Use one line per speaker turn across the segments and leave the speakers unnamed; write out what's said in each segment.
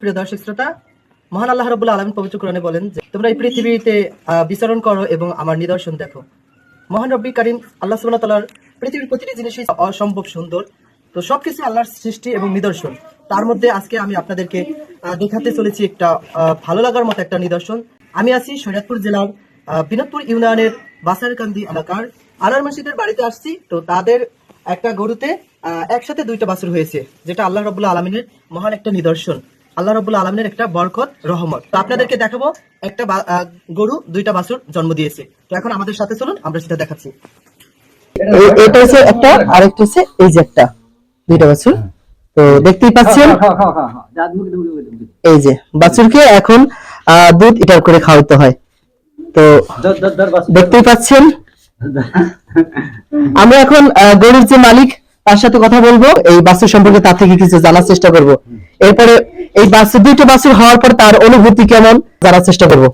প্রিয় দর্শক শ্রোতা, মহান আল্লাহ রাব্বুল আলামিন পবিত্র কোরআনে বলেন যে, তোমরা এই পৃথিবীতে বিচরণ করো এবং আমার নিদর্শন দেখো। মহান রব্বি কারিম আল্লাহ সুবহানাহু ওয়া তাআলার পৃথিবীর প্রতিটি জিনিসই অসম্ভব সুন্দর। তো সবকিছু আল্লাহর সৃষ্টি এবং নিদর্শন। তার মধ্যে আজকে আমি আপনাদেরকে দেখাতে চলেছি একটা ভালো লাগার মতো একটা নিদর্শন। আমি আছি শরীয়তপুর জেলার বিনোদপুর ইউনিয়নের বাসারকান্দি এলাকার আনার মসজিদের বাড়িতে আসছি। তো তাদের একটা গরুতে একসাথে দুইটা বাছুর হয়েছে, যেটা আল্লাহ রবুল্লা আলমিনের মহান একটা নিদর্শন। আল্লাহ রবুল্লা আলমিনের একটা বরকত রহমত। তো আপনাদেরকে দেখাবো একটা আহ, গরু দুইটা বাছুর জন্ম দিয়েছে। তো এখন আমাদের সাথে চলুন আমরা সেটা দেখাচ্ছি। এটা হচ্ছে একটা আরেকটা হচ্ছে এই যে একটা দুইটা বাছুর। তো দেখতেই পাচ্ছেন এই যে বাছুরকে এখন দুধ এটার করে খাওয়াতে হয়। তো দেখতেই পাচ্ছেন আমরা এখন আহ, গরুর যে মালিক তার সাথে কথা বলব। এই বাসের সম্পর্কে তার থেকে কিছু জানার চেষ্টা করব। এরপরে এই বাসে দুইটা বাসের হওয়ার পর তার অনুভূতি কেমন? জানার চেষ্টা করব।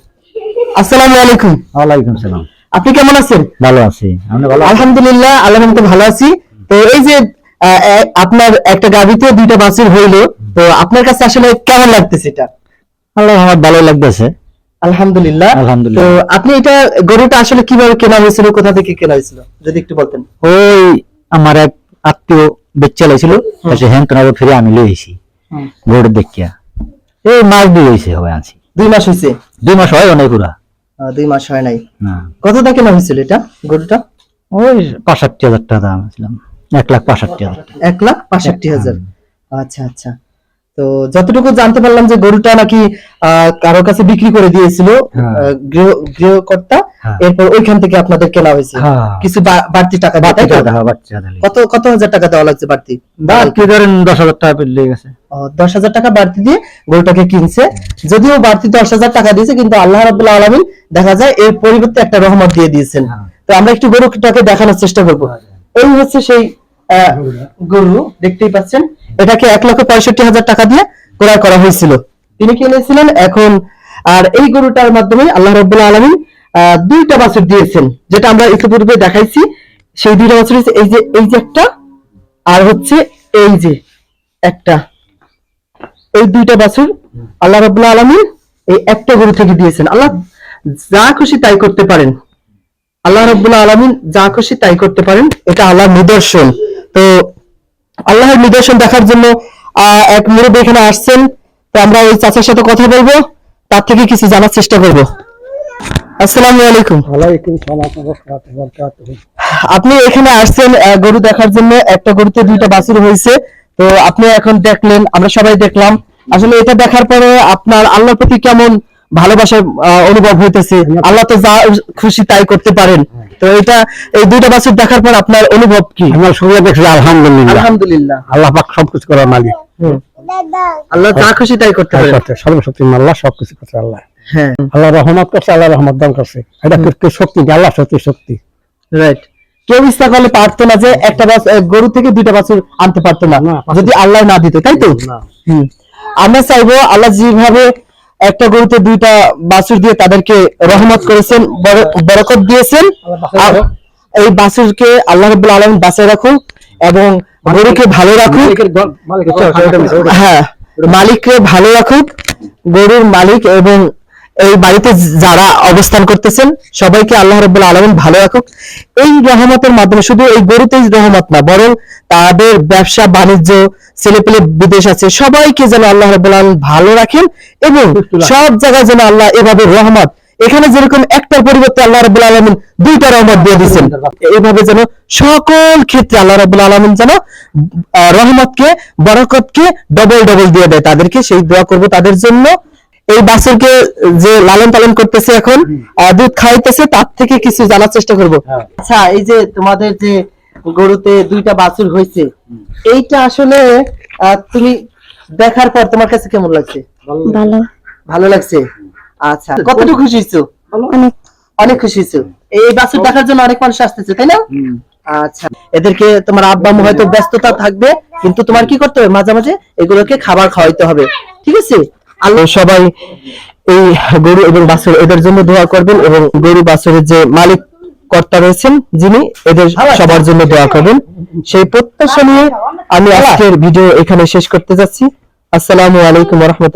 আসসালামু আলাইকুম।
ওয়ালাইকুম সালাম।
আপনি কেমন আছেন?
ভালো আছি। ভালো
আলহামদুলিল্লাহ রহমতে ভালো আছি। তো এই যে আপনার একটা গাবিতে দুইটা বাছুর হইল তো আপনার কাছে আসলে কেমন লাগতেছে এটা?
আল্লাহ আমার ভালো লাগতেছে।
আলহামদুলিল্লাহ।
আলহামদুলিল্লাহ।
তো আপনি এটা গরুটা আসলে কীভাবে কেনা হয়েছিল কোথা থেকে কেনা হয়েছিল? যদি একটু বলতেন।
ওই আমার এক আত্মীয় বেচা লাইছিল তোনার ফিরে আমি লইছি গরু দেখিয়া। এই মাস দুই হয়েছে হবে আছি
দুই মাস হয়েছে
দুই মাস হয় অনেক পুরা।
আহ, দুই মাস হয় নাই।
না।
কত টাকা কেনা হয়েছিল এটা গরুটা?
ওই পাঁষট্টি হাজার টাকা দাম ছিলাম। এক লাখ পাঁষট্টি হাজার।
এক লাখ পাঁষট্টি হাজার। আচ্ছা আচ্ছা। তো যতটুকু জানতে পারলাম যে গরুটা নাকি আহ, কারোর কাছে বিক্রি করে দিয়েছিল
হ্যাঁ।
গৃহকর্তা
হ্যাঁ।
এরপর ওইখান থেকে আপনাদের কেনা হয়েছে
হ্যাঁ।
কিছু বাড়তি টাকা। কত কত হাজার টাকা দেওয়া লাগছে বাড়তি
বাড়তি ধরেন দশ হাজার টাকা পেলে গেছে
দশ হাজার টাকা বাড়তি দিয়ে গরুটাকে কিনছে যদিও বাড়তি দশ হাজার টাকা দিয়েছে কিন্তু আল্লাহ রাবুল্লাহ আলমিন দেখা যায় এর পরিবর্তে একটা রহমত দিয়ে দিয়েছেন। তো আমরা একটু গরুটাকে দেখানোর চেষ্টা করব এই হচ্ছে সেই গরু দেখতেই পাচ্ছেন এটাকে এক লক্ষ পঁয়ষট্টি হাজার টাকা দিয়ে ক্রয় করা হয়েছিল। তিনি কিনেছিলেন এখন আর এই গরুটার মাধ্যমে আল্লাহ রবুল্লাহ আলমিন আহ, দুইটা বাছুর দিয়েছেন যেটা আমরা ইতিপূর্বে দেখাইছি। সেই দুইটা বাছুর এই যে এই যে একটা আর হচ্ছে এই যে একটা। এই দুইটা বাছুর আল্লাহ রাব্বুল আলামিন এই একটা গরু থেকে দিয়েছেন। আল্লাহ যা খুশি তাই করতে পারেন। আল্লাহ রাব্বুল আলামিন যা খুশি তাই করতে পারেন। এটা আল্লাহ নিদর্শন। তো আল্লাহর নিদর্শন দেখার জন্য এক মুরব্বী এখানে আসছেন। তো আমরা ওই চাচার সাথে কথা বলব। তার থেকে কিছু জানার চেষ্টা করব। আসসালামু আলাইকুম।
ওয়ালাইকুম সালাম
আপনি এখানে আসছেন গরু দেখার জন্য। একটা গরুতে দুইটা বাছুর হয়েছে। তো আপনি এখন দেখলেন আমরা সবাই দেখলাম। আসলে এটা দেখার পরে আপনার আল্লাহর প্রতি কেমন ভালোবাসার অনুভব হইতেছে। আল্লাহ তো যা খুশি তাই করতে পারেন। তো এটা এই দুইটা বাছুর দেখার পর আপনার অনুভব কি?
আমার শুনে দেখছি আলহামদুলিল্লাহ।
আলহামদুলিল্লাহ।
আল্লাহ পাক সবকিছু করার মালিক।
হুম। আল্লাহ যা খুশি তাই করতে
করতে সর্বশক্তি আল্লাহ সবকিছু করছে আল্লাহ।
হ্যাঁ।
আল্লাহ রহমত করছে আল্লাহ রহমত দান করছে। এটা কি শক্তি আল্লাহ সত্যি শক্তি।
রাইট কেউ ইচ্ছা করলে পারতো না যে একটা আহ, গরু থেকে দুইটা বাছুর আনতে পারতো না।
না,
যদি আল্লাহ না দিত তাই তো?
না।
হুম। আমরা চাইব আল্লাহ যেভাবে একটা গরুতে দুইটা বাছুর দিয়ে তাদেরকে রহমত করেছেন বর- বরকত দিয়েছেন। এই বাছুরকে আল্লাহ রব্বুল আলম বাঁচায় রাখুন এবং গরুকে ভালো
মিশে, ওটা-
হ্যাঁ মালিককে ভালো রাখুক গরুর মালিক এবং এই বাড়িতে যারা অবস্থান করতেছেন, সবাইকে আল্লাহ রব্বুল আলমিন ভালো রাখুক। এই রহমতের মাধ্যমে শুধু এই গরুতেই রহমত না, বরং তাদের ব্যবসা, বাণিজ্য, ছেলেপেলে বিদেশ আছে, সবাইকে যেন আল্লাহ রব্বুল আলমিন ভালো রাখেন এবং সব জায়গায় যেন আল্লাহ এভাবে রহমত, এখানে যেরকম একটার পরিবর্তে আল্লাহ রব্বুল আলমিন দুইটা রহমত দিয়ে দিচ্ছেন এইভাবে যেন সকল ক্ষেত্রে আল্লাহ রব্বুল আলমিন যেন রহমতকে, বরকতকে ডবল ডবল দিয়ে দেয় তাদেরকে। সেই দোয়া করব তাদের জন্য। এই বাছুরকে যে লালন পালন করতেছে এখন দুধ খাওয়াইতেছে তার থেকে কিছু জানার চেষ্টা করব।
হ্যাঁ।
আচ্ছা এই যে তোমাদের যে গরুতে দুইটা বাছুর হয়েছে এইটা আসলে তুমি দেখার পর তোমার কাছে কেমন লাগছে?
ভালো
ভালো। লাগছে? আচ্ছা কতটুকু খুশি হয়েছো?
অনেক।
অনেক খুশি হয়েছো। এই বাছুর দেখার জন্য অনেক মানুষ আসতেছে তাই না? আচ্ছা এদেরকে তোমার আব্বা হয়তো ব্যস্ততা থাকবে কিন্তু তোমার কি করতে হবে? মাঝে মাঝে এগুলোকে খাবার খাওয়াইতে হবে ঠিক আছে? আল্লাহ সবাই এই গরু এবং বাছুর এদের জন্য দোয়া করবেন এবং গরু বাছুরের যে মালিক কর্তা রয়েছেন যিনি এদের সবার জন্য দোয়া করবেন। সেই প্রত্যাশা নিয়ে আমি আজকের ভিডিও এখানে শেষ করতে যাচ্ছি। আসসালামু আলাইকুম রহমতুল্লাহ।